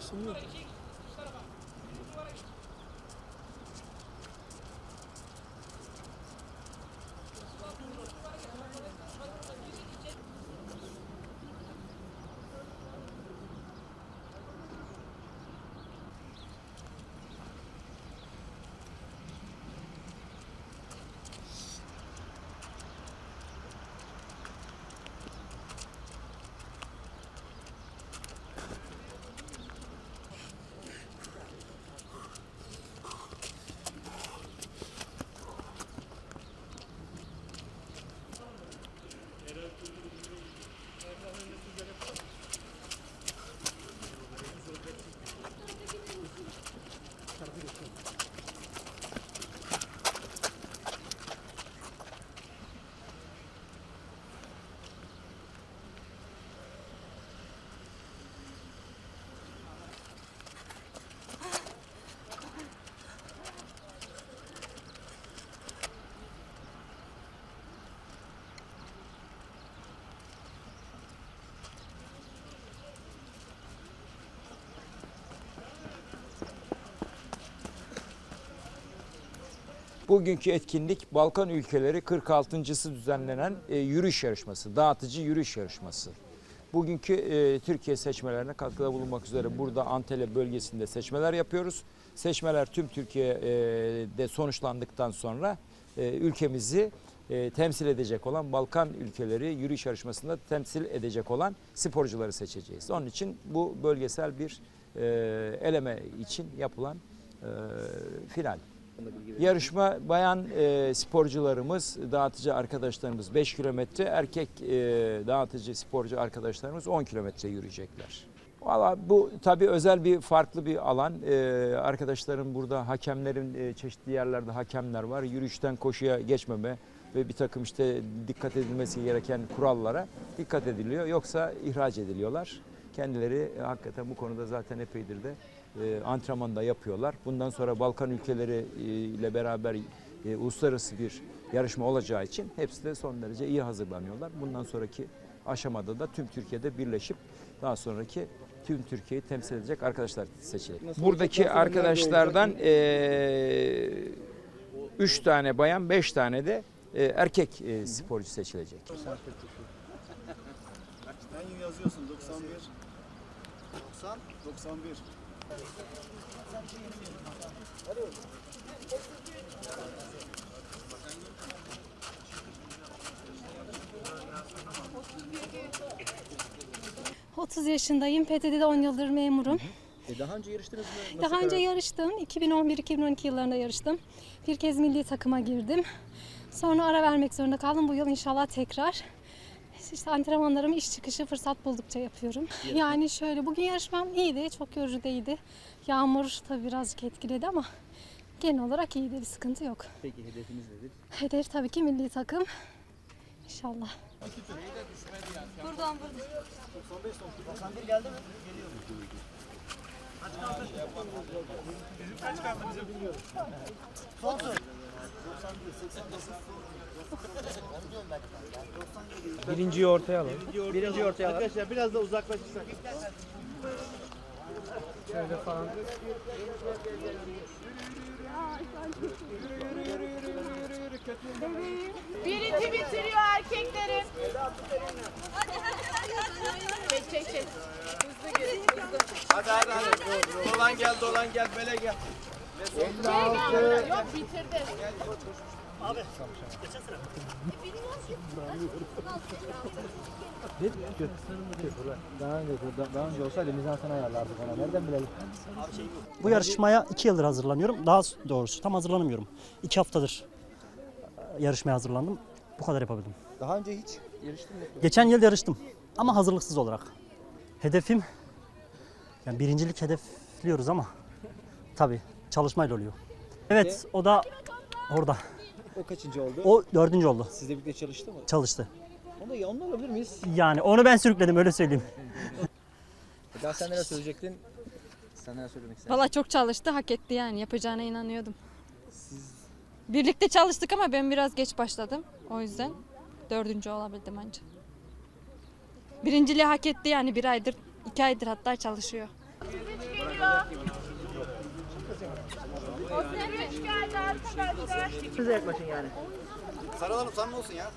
新的。Bugünkü etkinlik Balkan ülkeleri 46.sı düzenlenen e, yürüyüş yarışması, dağıtıcı yürüyüş yarışması. Bugünkü e, Türkiye seçmelerine katkıda bulunmak üzere burada Antalya bölgesinde seçmeler yapıyoruz. Seçmeler tüm Türkiye'de sonuçlandıktan sonra e, ülkemizi e, temsil edecek olan Balkan ülkeleri yürüyüş yarışmasında temsil edecek olan sporcuları seçeceğiz. Onun için bu bölgesel bir e, eleme için yapılan e, final. Yarışma bayan e, sporcularımız, dağıtıcı arkadaşlarımız 5 kilometre, erkek e, dağıtıcı sporcu arkadaşlarımız 10 kilometre yürüyecekler. Valla bu tabii özel bir farklı bir alan. E, arkadaşlarım burada hakemlerin e, çeşitli yerlerde hakemler var. Yürüyüşten koşuya geçmeme ve bir takım işte dikkat edilmesi gereken kurallara dikkat ediliyor. Yoksa ihraç ediliyorlar. Kendileri e, hakikaten bu konuda zaten epeydir de e, antrenman da yapıyorlar. Bundan sonra Balkan ülkeleri e, ile beraber e, uluslararası bir yarışma olacağı için hepsi de son derece iyi hazırlanıyorlar. Bundan sonraki aşamada da tüm Türkiye'de birleşip daha sonraki tüm Türkiye'yi temsil edecek arkadaşlar seçilecek. Nasıl Buradaki olacak? Arkadaşlardan e, üç tane bayan, beş tane de e, erkek e, sporcu seçilecek. Sen yazıyorsun 91. 90. 91. Hı. 30 yaşındayım. PTT'de 10 yıldır memurum. E, daha önce yarıştınız mı? Nasıl Daha önce karar- yarıştım. 2011-2012 yıllarında yarıştım. Bir kez milli takıma girdim. Sonra ara vermek zorunda kaldım. Bu yıl inşallah tekrar. İşte antrenmanlarımı iş çıkışı fırsat buldukça yapıyorum. Yani şöyle bugün yarışmam iyiydi. Çok yorucu değildi. Yağmur tabii birazcık etkiledi ama genel olarak iyiydi. Bir sıkıntı yok. Peki hedefiniz nedir? Hedef tabii ki milli takım. İnşallah. Buradan buradan. 91 geldi mi? Birinciyi ortaya alalım. Birinci ortaya alalım. Arkadaşlar biraz da uzaklaşırsak. Şöyle falan. Birinci bitiriyor erkeklerin. Çek çek çek. Hızlı gir. Hızlı. Hadi hadi hadi. Dolan gel dolan gel böyle gel. Şey gel. Yok bitirdi. Daha önce, daha önce olsaydı mizansen ayarlardık ona. Nereden bilelim? Bu yarışmaya iki yıldır hazırlanıyorum. Daha doğrusu tam hazırlanamıyorum. İki haftadır yarışmaya hazırlandım. Bu kadar yapabildim. Daha önce hiç yarıştın mı? Geçen yıl yarıştım ama hazırlıksız olarak. Hedefim, yani birincilik hedefliyoruz ama tabii çalışmayla oluyor. Evet o da orada. O kaçıncı oldu? O dördüncü oldu. Sizle birlikte çalıştı mı? Çalıştı. Onu da onu alabilir miyiz? Yani onu ben sürükledim öyle söyleyeyim. Daha sen neler söyleyecektin? Sen neler söylemek istedin? Valla çok çalıştı, hak etti yani. Yapacağına inanıyordum. Birlikte çalıştık ama ben biraz geç başladım. O yüzden dördüncü olabildim anca. Birinciliği hak etti yani bir aydır, iki aydır hatta çalışıyor. O üç geldi arkadaşlar. Size yaklaşın yani. Sarılalım samimi olsun ya.